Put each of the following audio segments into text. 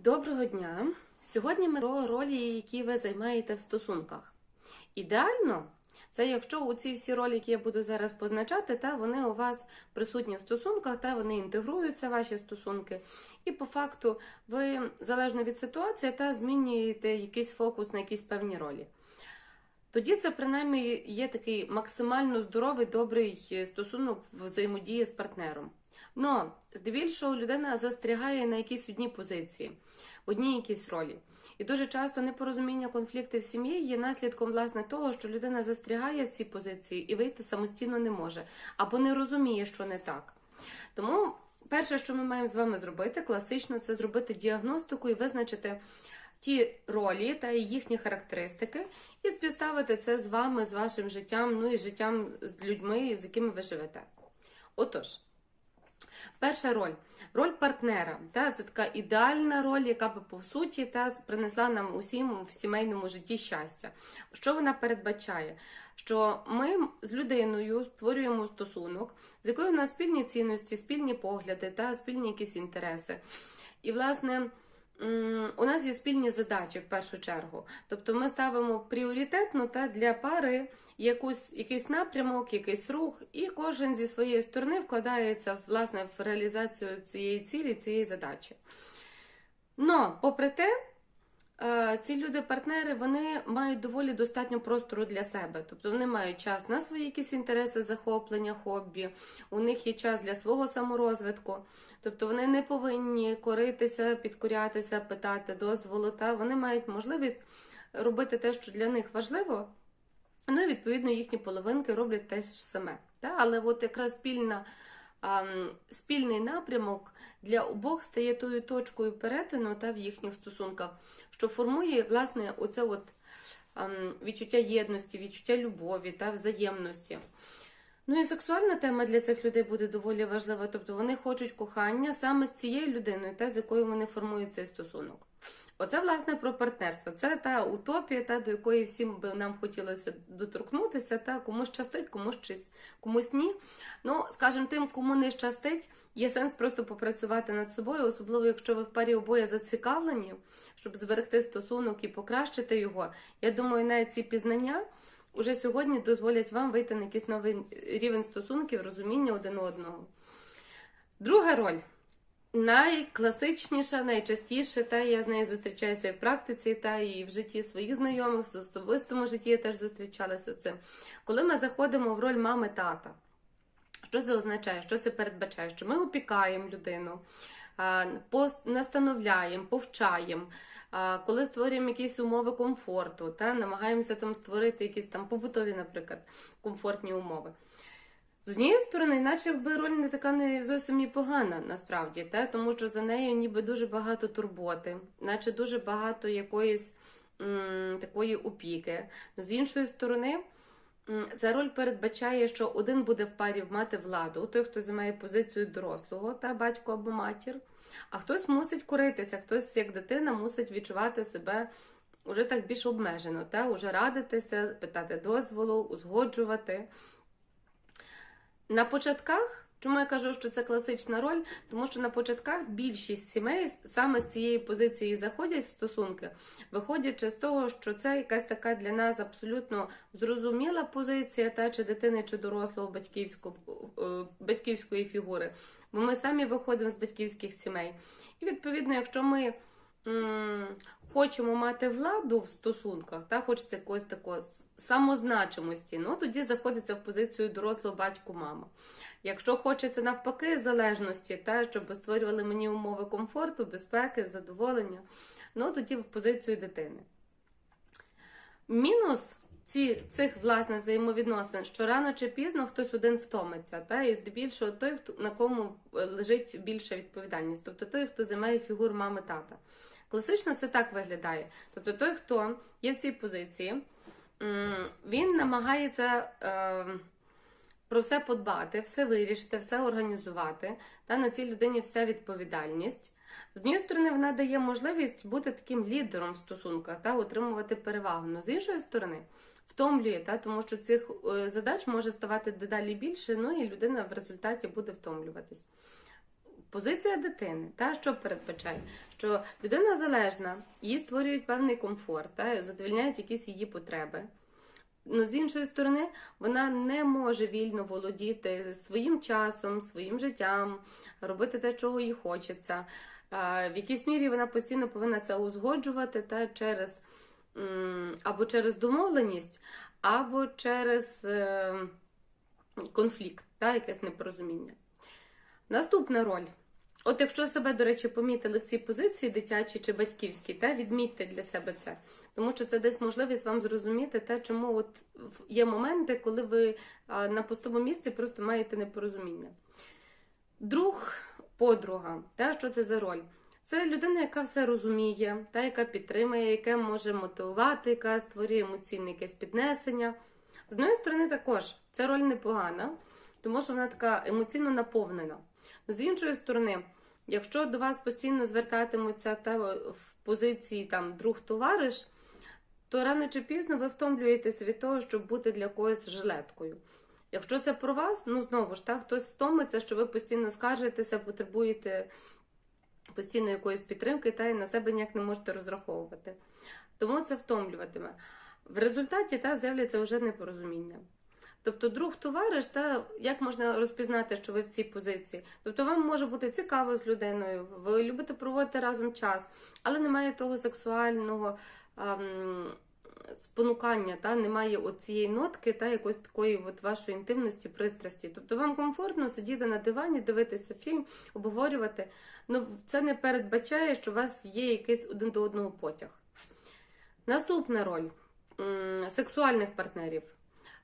Доброго дня! Сьогодні ми про ролі, які ви займаєте в стосунках. Ідеально, це якщо у ці всі ролі, які я буду зараз позначати, та вони у вас присутні в стосунках, та вони інтегруються ваші стосунки. І по факту ви залежно від ситуації та змінюєте якийсь фокус на якісь певні ролі. Тоді це принаймні є такий максимально здоровий, добрий стосунок взаємодії з партнером. Но здебільшого людина застрягає на якійсь одній позиції, одній якійсь ролі. І дуже часто непорозуміння, конфлікти в сім'ї є наслідком власне того, що людина застрягає в цій позиції і вийти самостійно не може, або не розуміє, що не так. Тому перше, що ми маємо з вами зробити, класично, це зробити діагностику і визначити ті ролі та їхні характеристики, і співставити це з вами, з вашим життям, ну і життям з людьми, з якими ви живете. Отож. Перша роль роль партнера. Та, Це така ідеальна роль, яка би по суті та, принесла нам усім в сімейному житті щастя. Що вона передбачає? Що ми з людиною створюємо стосунок, з якою у нас спільні цінності, спільні погляди та спільні якісь інтереси. І, власне, у нас є спільні задачі в першу чергу. Тобто ми ставимо пріоритетно та для пари якусь, якийсь напрямок, якийсь рух, і кожен зі своєї сторони вкладається власне в реалізацію цієї цілі, цієї задачі. Но, попри те, ці люди-партнери вони мають доволі достатньо простору для себе. Тобто вони мають час на свої якісь інтереси, захоплення, хобі, у них є час для свого саморозвитку. Тобто вони не повинні коритися, підкорятися, питати дозволу, та вони мають можливість робити те, що для них важливо. Ну і відповідно їхні половинки роблять те ж саме. Та? Але от якраз спільна, а, спільний напрямок для обох стає тою точкою перетину та в їхніх стосунках, що формує власне оце от, а, відчуття єдності, відчуття любові та взаємності. Ну і сексуальна тема для цих людей буде доволі важлива, тобто вони хочуть кохання саме з цією людиною, та з якою вони формують цей стосунок. Оце, власне, про партнерство. Це та утопія, та до якої всім би нам хотілося доторкнутися, та комусь щастить, комусь щось, комусь ні. Ну, скажімо, тим, кому не щастить, є сенс просто попрацювати над собою, особливо якщо ви в парі обоє зацікавлені, щоб зберегти стосунок і покращити його. Я думаю, навіть ці пізнання. Уже сьогодні дозволять вам вийти на якийсь новий рівень стосунків, розуміння один одного. Друга роль найкласичніша, найчастіше, та я з нею зустрічаюся і в практиці, та і в житті своїх знайомих, в особистому житті я теж зустрічалася з цим. Коли ми заходимо в роль мами тата, що це означає? Що це передбачає? Що ми опікаємо людину, настановляємо, повчаємо. Коли створюємо якісь умови комфорту, та намагаємося там створити якісь там побутові, наприклад, комфортні умови. З однієї сторони, наче би роль не така не зовсім і погана, насправді, та? тому що за нею ніби дуже багато турботи, наче дуже багато якоїсь м, такої опіки. Но з іншої сторони, м, ця роль передбачає, що один буде в парі мати владу, той, хто займає позицію дорослого, та батько або матір, а хтось мусить коритися, хтось, як дитина, мусить відчувати себе. Уже так більш обмежено, та? уже радитися, питати дозволу, узгоджувати. На початках, чому я кажу, що це класична роль, тому що на початках більшість сімей саме з цієї позиції заходять в стосунки, виходячи з того, що це якась така для нас абсолютно зрозуміла позиція, та чи дитини, чи дорослого батьківського, е, батьківської фігури. Бо ми самі виходимо з батьківських сімей. І відповідно, якщо ми хочемо мати владу в стосунках, та хочеться якогось такого самозначимості, ну тоді заходиться в позицію дорослого батьку мама. Якщо хочеться навпаки залежності, та, щоб створювали мені умови комфорту, безпеки, задоволення, ну тоді в позицію дитини. Мінус ці, цих власне взаємовідносин, що рано чи пізно хтось один втомиться, та, і здебільшого той, на кому лежить більша відповідальність, тобто той, хто займає фігуру мами тата. Класично це так виглядає. Тобто той, хто є в цій позиції, він намагається е, про все подбати, все вирішити, все організувати. Та на цій людині вся відповідальність. З однієї сторони, вона дає можливість бути таким лідером в стосунках та отримувати перевагу. Но з іншої сторони, втомлює, та, тому що цих е, задач може ставати дедалі більше, ну і людина в результаті буде втомлюватись. Позиція дитини, та, що передбачає? Що людина залежна, їй створюють певний комфорт, та, задовільняють якісь її потреби. Ну, з іншої сторони, вона не може вільно володіти своїм часом, своїм життям, робити те, чого їй хочеться. В якійсь мірі вона постійно повинна це узгоджувати та через або через домовленість, або через е, конфлікт, та, якесь непорозуміння. Наступна роль. От якщо себе, до речі, помітили в цій позиції дитячій чи батьківській, та відмітьте для себе це. Тому що це десь можливість вам зрозуміти те, чому от є моменти, коли ви на пустому місці просто маєте непорозуміння. Друг, подруга, та, що це за роль? Це людина, яка все розуміє, та, яка підтримує, яка може мотивувати, яка створює емоційне якесь піднесення. З однієї сторони, також ця роль непогана, тому що вона така емоційно наповнена. З іншої сторони, якщо до вас постійно звертатимуться та в позиції там друг-товариш, то рано чи пізно ви втомлюєтеся від того, щоб бути для когось жилеткою. Якщо це про вас, ну знову ж так, хтось втомиться, що ви постійно скаржитеся, потребуєте постійно якоїсь підтримки та й на себе ніяк не можете розраховувати. Тому це втомлюватиме. В результаті та з'являться вже непорозуміння. Тобто, друг товариш, та як можна розпізнати, що ви в цій позиції? Тобто, вам може бути цікаво з людиною, ви любите проводити разом час, але немає того сексуального ем, спонукання, та немає оцієї нотки, та якоїсь такої от вашої інтимності, пристрасті. Тобто вам комфортно сидіти на дивані, дивитися фільм, обговорювати. Ну це не передбачає, що у вас є якийсь один до одного потяг. Наступна роль сексуальних партнерів.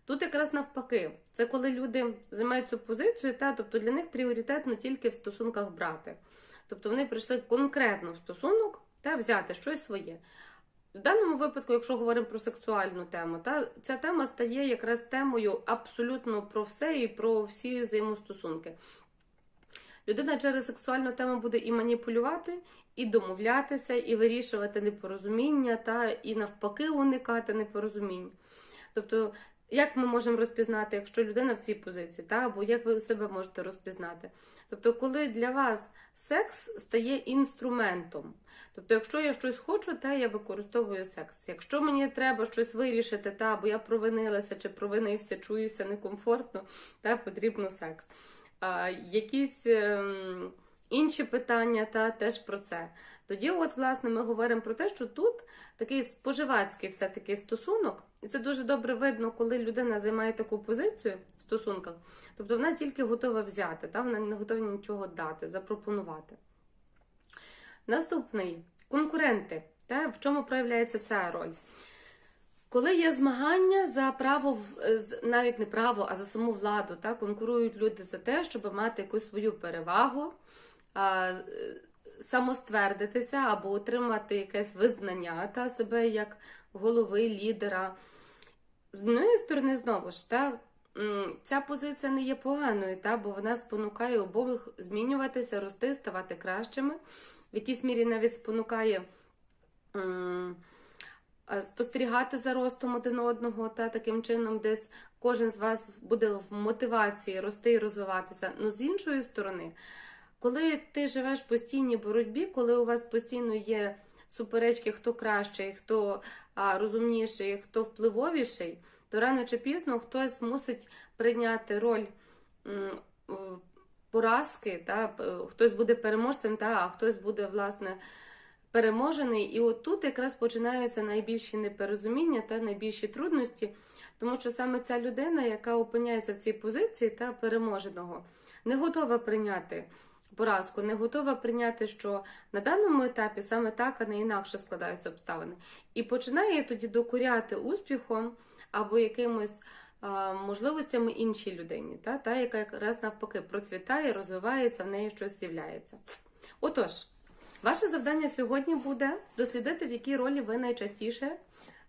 Тут якраз навпаки, це коли люди займають цю позицію, та тобто для них пріоритетно тільки в стосунках брати. Тобто вони прийшли конкретно в стосунок та взяти щось своє. В даному випадку, якщо говоримо про сексуальну тему, та ця тема стає якраз темою абсолютно про все і про всі взаємостосунки. Людина через сексуальну тему буде і маніпулювати, і домовлятися, і вирішувати непорозуміння, та і навпаки уникати непорозумінь. Тобто, як ми можемо розпізнати, якщо людина в цій позиції, та або як ви себе можете розпізнати? Тобто, коли для вас секс стає інструментом. Тобто, якщо я щось хочу, та я використовую секс. Якщо мені треба щось вирішити, та або я провинилася чи провинився, чуюся некомфортно, та потрібно секс. А, якісь ем, інші питання, та теж про це. Тоді, от, власне, ми говоримо про те, що тут такий споживацький все-таки стосунок, і це дуже добре видно, коли людина займає таку позицію в стосунках. Тобто вона тільки готова взяти, та вона не готова нічого дати, запропонувати. Наступний конкуренти. Та, в чому проявляється ця роль? Коли є змагання за право, е, навіть не право, а за саму владу, та, конкурують люди за те, щоб мати якусь свою перевагу, самоствердитися або отримати якесь визнання та себе як голови, лідера. З однієї сторони, знову ж, та, ця позиція не є поганою, та, бо вона спонукає обох змінюватися, рости, ставати кращими. В якійсь мірі навіть спонукає спостерігати за ростом один одного, та таким чином десь кожен з вас буде в мотивації рости і розвиватися. Ну, з іншої сторони, коли ти живеш в постійній боротьбі, коли у вас постійно є суперечки, хто кращий, хто розумніший, хто впливовіший, то рано чи пізно хтось мусить прийняти роль поразки, та, хтось буде переможцем, та, а хтось буде, власне, переможений. І от тут якраз починаються найбільші непорозуміння та найбільші трудності, тому що саме ця людина, яка опиняється в цій позиції та переможеного, не готова прийняти поразку, не готова прийняти, що на даному етапі саме так, а не інакше складаються обставини. І починає тоді докоряти успіхом або якимось можливостями іншій людині, та, та, яка якраз навпаки процвітає, розвивається, в неї щось з'являється. Отож, ваше завдання сьогодні буде дослідити, в якій ролі ви найчастіше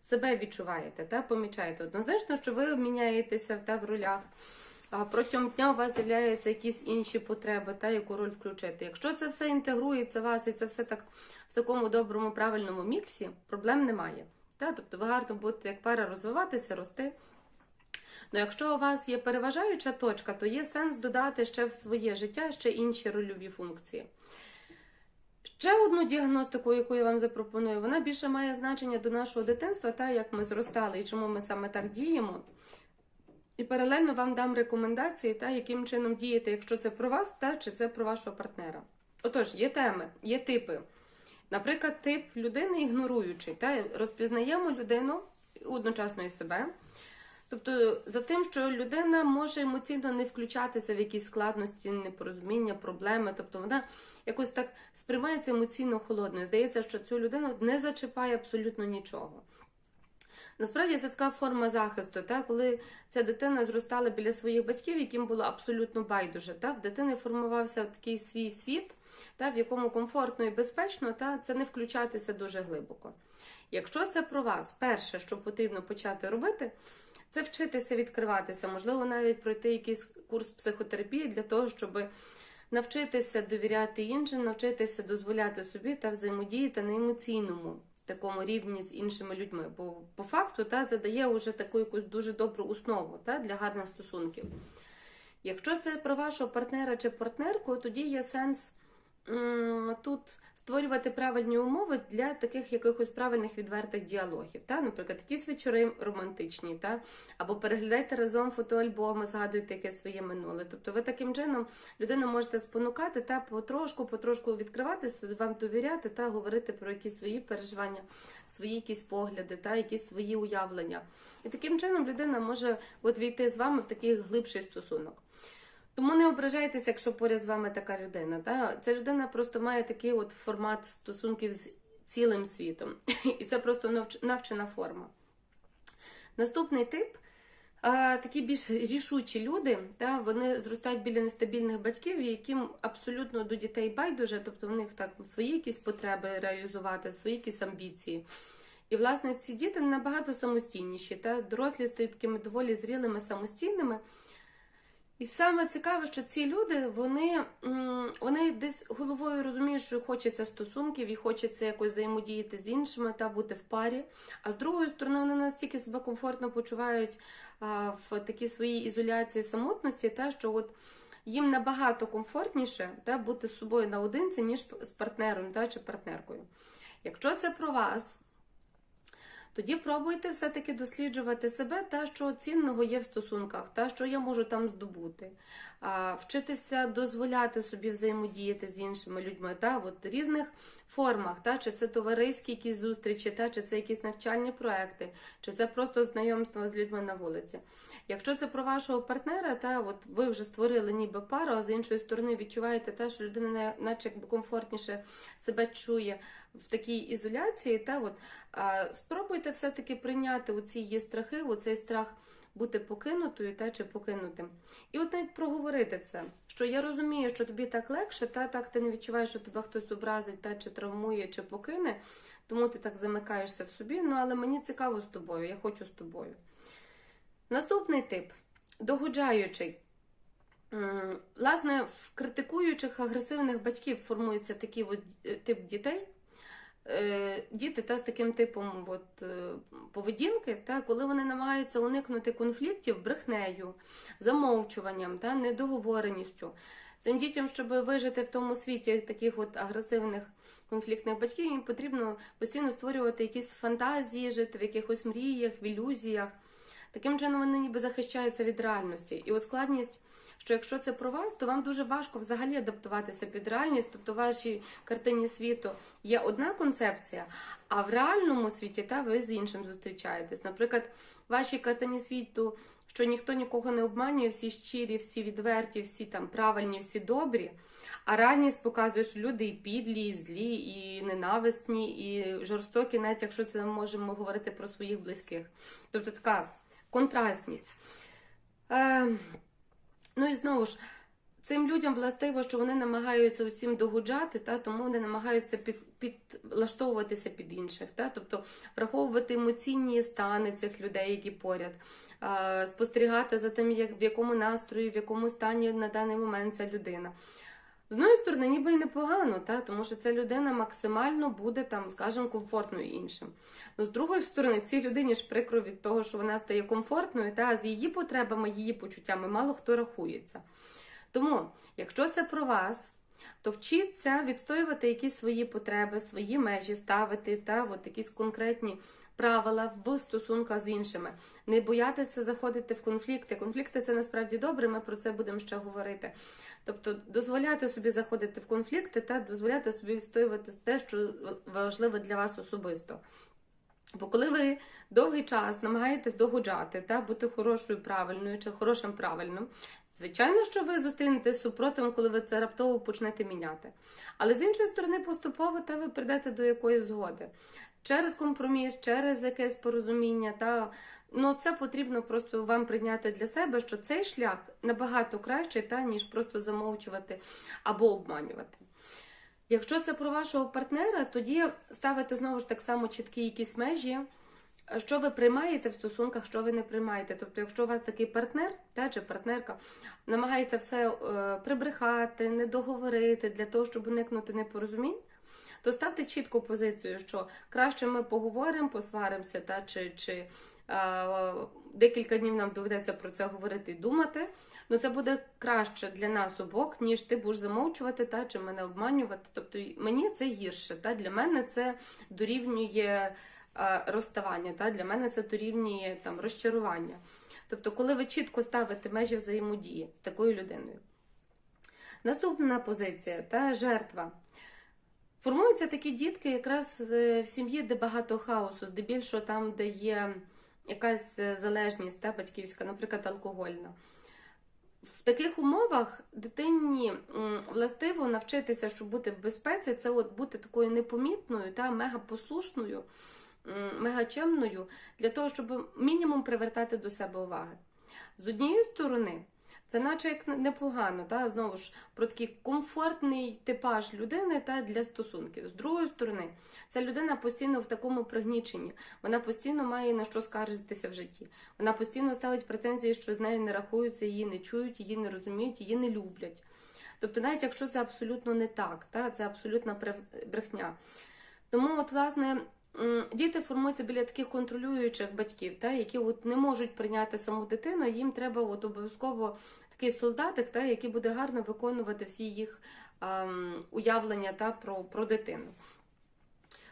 себе відчуваєте та помічаєте. Однозначно, що ви міняєтеся та в ролях. Протягом дня у вас з'являються якісь інші потреби, та яку роль включити. Якщо це все інтегрується в вас і це все так в такому доброму, правильному міксі, проблем немає. Та? Тобто ви гарно будете як пара розвиватися, рости. Ну, якщо у вас є переважаюча точка, то є сенс додати ще в своє життя ще інші рольові функції. Ще одну діагностику, яку я вам запропоную, вона більше має значення до нашого дитинства, та як ми зростали і чому ми саме так діємо. І паралельно вам дам рекомендації, та яким чином діяти, якщо це про вас, та чи це про вашого партнера. Отож, є теми, є типи. Наприклад, тип людини ігноруючий, та розпізнаємо людину одночасно і себе. Тобто, за тим, що людина може емоційно не включатися в якісь складності, непорозуміння, проблеми, тобто вона якось так сприймається емоційно холодною. Здається, що цю людину не зачіпає абсолютно нічого. Насправді це така форма захисту, та, коли ця дитина зростала біля своїх батьків, яким було абсолютно байдуже. Та, в дитини формувався такий свій світ, та, в якому комфортно і безпечно, та, це не включатися дуже глибоко. Якщо це про вас, перше, що потрібно почати робити, це вчитися відкриватися, можливо, навіть пройти якийсь курс психотерапії для того, щоб навчитися довіряти іншим, навчитися дозволяти собі та взаємодіяти на емоційному такому рівні з іншими людьми. Бо по факту та, це дає вже таку якусь дуже добру основу та, для гарних стосунків. Якщо це про вашого партнера чи партнерку, тоді є сенс тут створювати правильні умови для таких якихось правильних відвертих діалогів. Та? Наприклад, якісь вечори романтичні, та? або переглядайте разом фотоальбоми, згадуйте якесь своє минуле. Тобто ви таким чином людину можете спонукати та потрошку, потрошку відкриватися, вам довіряти та говорити про якісь свої переживання, свої якісь погляди, та якісь свої уявлення. І таким чином людина може от війти з вами в такий глибший стосунок. Тому не ображайтеся, якщо поряд з вами така людина. Та? Ця людина просто має такий от формат стосунків з цілим світом. І це просто навч- навчена форма. Наступний тип такі більш рішучі люди, та, вони зростають біля нестабільних батьків, яким абсолютно до дітей байдуже, тобто в них так свої якісь потреби реалізувати, свої якісь амбіції. І, власне, ці діти набагато самостійніші, та дорослі стають такими доволі зрілими, самостійними. І саме цікаве, що ці люди вони, вони десь головою розуміють, що хочеться стосунків і хочеться якось взаємодіяти з іншими та бути в парі. А з другої сторони, вони настільки себе комфортно почувають в такій своїй ізоляції самотності, та що от їм набагато комфортніше та, бути з собою наодинці, ніж з партнером та, чи партнеркою. Якщо це про вас, тоді пробуйте все-таки досліджувати себе та що цінного є в стосунках, та що я можу там здобути, вчитися дозволяти собі взаємодіяти з іншими людьми, та от різних формах, та? Чи це товариські якісь зустрічі, та? Чи це якісь навчальні проекти, чи це просто знайомство з людьми на вулиці. Якщо це про вашого партнера, та? От ви вже створили ніби пару, а з іншої сторони відчуваєте те, що людина наче якби комфортніше себе чує в такій ізоляції, та? От а, спробуйте все-таки прийняти у ці її страхи, у цей страх бути покинутою та чи покинутим. І от навіть проговорити це, що я розумію, що тобі так легше, та так ти не відчуваєш, що тебе хтось образить, та чи травмує, чи покине, тому ти так замикаєшся в собі. Ну але мені цікаво з тобою, я хочу з тобою. Наступний тип догоджаючий. Власне, в критикуючих агресивних батьків формується такий е, тип дітей. Е, Діти та з таким типом от, е, поведінки, та, коли вони намагаються уникнути конфліктів брехнею, замовчуванням та недоговореністю. Цим дітям, щоб вижити в тому світі таких от агресивних конфліктних батьків, їм потрібно постійно створювати якісь фантазії, жити в якихось мріях, в ілюзіях. Таким чином вони ніби захищаються від реальності. І от складність, що якщо це про вас, то вам дуже важко взагалі адаптуватися під реальність. Тобто вашій картині світу є одна концепція, а в реальному світі та ви з іншим зустрічаєтесь. Наприклад, вашій картині світу, що ніхто нікого не обманює, всі щирі, всі відверті, всі там правильні, всі добрі. А реальність показує, що люди і підлі, і злі, і ненависні, і жорстокі, навіть якщо це ми можемо говорити про своїх близьких. Тобто така контрастність. Е, ну і знову ж, цим людям властиво, що вони намагаються усім догоджати, та, тому вони намагаються під, підлаштовуватися під інших. Та, тобто враховувати емоційні стани цих людей, які поряд, спостерігати за тим, як, в якому настрої, в якому стані на даний момент ця людина. З одної сторони, ніби й непогано, та? тому що ця людина максимально буде там, скажімо, комфортною іншим. Ну, з другої сторони, цій людині ж прикро від того, що вона стає комфортною, та з її потребами, її почуттями мало хто рахується. Тому, якщо це про вас, то вчіться відстоювати якісь свої потреби, свої межі ставити та от якісь конкретні правила в стосунках з іншими. Не боятися заходити в конфлікти. Конфлікти це насправді добре, ми про це будемо ще говорити. Тобто дозволяти собі заходити в конфлікти та дозволяти собі відстоювати те, що важливо для вас особисто. Бо коли ви довгий час намагаєтесь догоджати та бути хорошою правильною чи хорошим правильним, звичайно, що ви зустрінете з супротивом, коли ви це раптово почнете міняти. Але з іншої сторони, поступово та ви прийдете до якоїсь згоди. Через компроміс, через якесь порозуміння, та ну це потрібно просто вам прийняти для себе, що цей шлях набагато кращий, та ніж просто замовчувати або обманювати. Якщо це про вашого партнера, тоді ставите знову ж так само чіткі якісь межі, що ви приймаєте в стосунках, що ви не приймаєте. Тобто, якщо у вас такий партнер та, чи партнерка намагається все е, прибрехати, не договорити для того, щоб уникнути непорозумінь, то ставте чітку позицію, що краще ми поговоримо, посваримося, та, чи, чи е, декілька днів нам доведеться про це говорити і думати. Ну, це буде краще для нас обох, ніж ти будеш замовчувати та чи мене обманювати. Тобто мені це гірше. Та для мене це дорівнює е, розставання. Та для мене це дорівнює там розчарування. Тобто, коли ви чітко ставите межі взаємодії з такою людиною. Наступна позиція та жертва. Формуються такі дітки якраз е, в сім'ї, де багато хаосу, здебільшого там, де є якась е, залежність та батьківська, наприклад, алкогольна. В таких умовах дитині властиво навчитися, щоб бути в безпеці, це от бути такою непомітною та мегапослушною, мегачемною, для того, щоб мінімум привертати до себе уваги. З однієї сторони, це наче як непогано, та знову ж про такий комфортний типаж людини та для стосунків. З другої сторони, ця людина постійно в такому пригніченні. Вона постійно має на що скаржитися в житті. Вона постійно ставить претензії, що з нею не рахуються, її не чують, її не розуміють, її не люблять. Тобто, навіть якщо це абсолютно не так, та це абсолютна брехня. Тому, от, власне. Діти формуються біля таких контролюючих батьків, та, які от не можуть прийняти саму дитину, їм треба от обов'язково такий солдатик, та, який буде гарно виконувати всі їх ем, уявлення та, про, про дитину.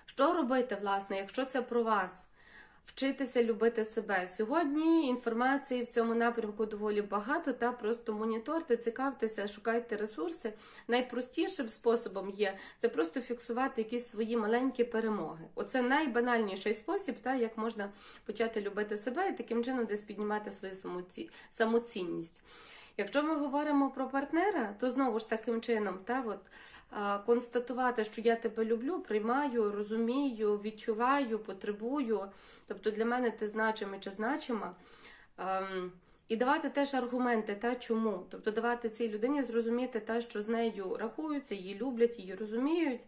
Що робити, власне, якщо це про вас? Вчитися любити себе. Сьогодні інформації в цьому напрямку доволі багато, та просто моніторте, цікавтеся, шукайте ресурси. Найпростішим способом є це просто фіксувати якісь свої маленькі перемоги. Оце найбанальніший спосіб, та, як можна почати любити себе і таким чином десь піднімати свою самоці... самоцінність. Якщо ми говоримо про партнера, то знову ж таким чином, та, от, констатувати, що я тебе люблю, приймаю, розумію, відчуваю, потребую. Тобто для мене ти значиме чи значима. А, і давати теж аргументи, та чому. Тобто давати цій людині зрозуміти, та, що з нею рахуються, її люблять, її розуміють.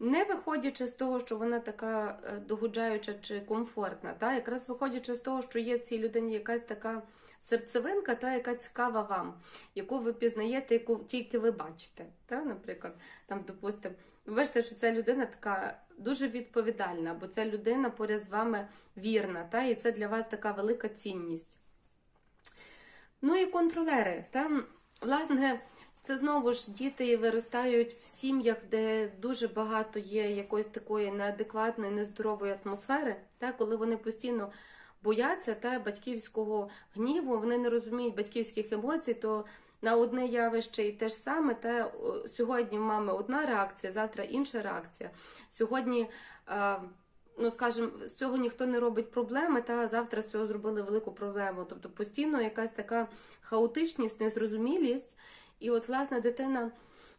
Не виходячи з того, що вона така догоджаюча чи комфортна, та якраз виходячи з того, що є в цій людині якась така серцевинка, та яка цікава вам, яку ви пізнаєте, яку тільки ви бачите. Та, Наприклад, там, допустимо, ви бачите, що ця людина така дуже відповідальна, бо ця людина поряд з вами вірна, та, і це для вас така велика цінність. Ну і контролери. Та, власне, це знову ж діти виростають в сім'ях, де дуже багато є якоїсь такої неадекватної, нездорової атмосфери, та, коли вони постійно бояться та батьківського гніву, вони не розуміють батьківських емоцій, то на одне явище і те ж саме, та сьогодні в мами одна реакція, завтра інша реакція. Сьогодні, ну скажімо, з цього ніхто не робить проблеми, та завтра з цього зробили велику проблему. Тобто постійно якась така хаотичність, незрозумілість. І от, власне, дитина,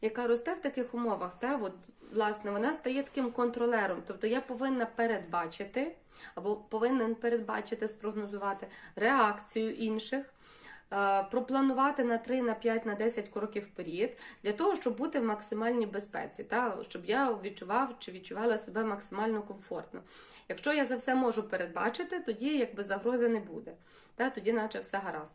яка росте в таких умовах, та от власне, вона стає таким контролером. Тобто я повинна передбачити, або повинен передбачити, спрогнозувати реакцію інших. Е, пропланувати на 3, на 5, на 10 кроків вперед, для того, щоб бути в максимальній безпеці, та, щоб я відчував чи відчувала себе максимально комфортно. Якщо я за все можу передбачити, тоді якби загрози не буде. Та, Тоді, наче все гаразд.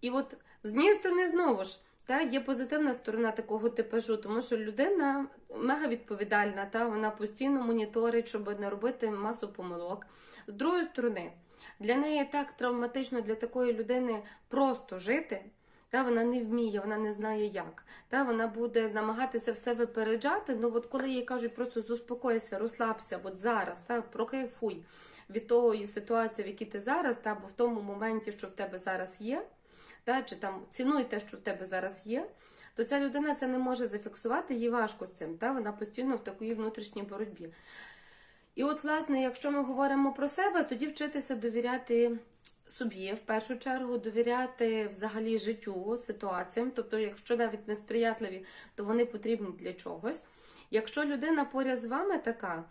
І от з однієї сторони, знову ж, Та є позитивна сторона такого типажу, тому що людина мега відповідальна, та вона постійно моніторить, щоб не робити масу помилок. З другої сторони, для неї так травматично для такої людини просто жити. Та вона не вміє, вона не знає як. Та вона буде намагатися все випереджати. Ну от коли їй кажуть, просто заспокойся, розслабся, от зараз, та прокайфуй від тої ситуації, в якій ти зараз, та або в тому моменті, що в тебе зараз є, та чи там цінуй те, що в тебе зараз є. То ця людина це не може зафіксувати, їй важко з цим. Та вона постійно в такій внутрішній боротьбі. І от, власне, якщо ми говоримо про себе, тоді вчитися довіряти собі, в першу чергу, довіряти взагалі життю, ситуаціям. Тобто, якщо навіть несприятливі, то вони потрібні для чогось. Якщо людина поряд з вами така,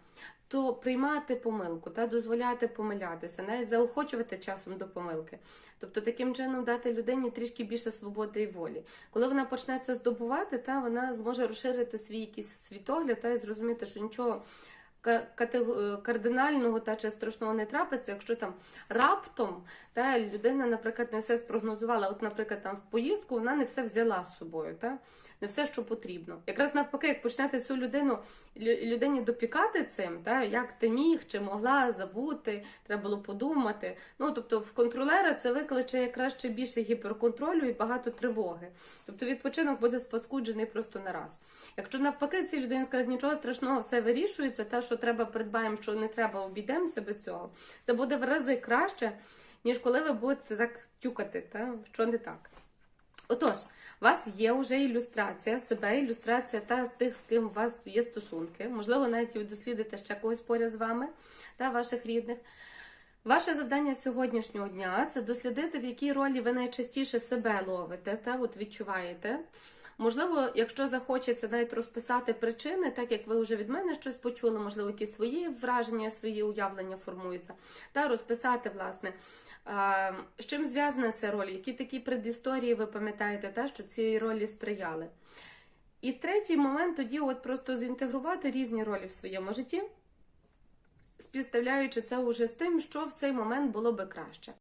то приймати помилку та дозволяти помилятися, навіть заохочувати часом до помилки. Тобто таким чином дати людині трішки більше свободи і волі. Коли вона почне це здобувати, та вона зможе розширити свій якийсь світогляд та і зрозуміти, що нічого кардинального та чи страшного не трапиться, якщо там раптом та людина, наприклад, не все спрогнозувала. От, наприклад, там в поїздку вона не все взяла з собою, та не все, що потрібно. Якраз навпаки, як почнете цю людину людині допікати цим, та як ти міг чи могла забути, треба було подумати. Ну тобто, в контролера це викличе якраз ще більше гіперконтролю і багато тривоги. Тобто відпочинок буде спаскуджений просто на раз. Якщо навпаки цій людині сказати, нічого страшного, все вирішується, те, що треба, придбаємо, що не треба, обійдемося без цього. Це буде в рази краще, ніж коли ви будете так тюкати, та що не так. Отож, у вас є вже ілюстрація себе, ілюстрація та з тих, з ким у вас є стосунки. Можливо, навіть ви дослідите ще когось поряд з вами та ваших рідних. Ваше завдання сьогоднішнього дня це дослідити, в якій ролі ви найчастіше себе ловите та от відчуваєте. Можливо, якщо захочеться навіть розписати причини, так як ви вже від мене щось почули, можливо, якісь свої враження, свої уявлення формуються, та розписати, власне, з чим зв'язана ця роль, які такі предісторії ви пам'ятаєте, та, що цієї ролі сприяли. І третій момент тоді от просто зінтегрувати різні ролі в своєму житті, співставляючи це уже з тим, що в цей момент було би краще.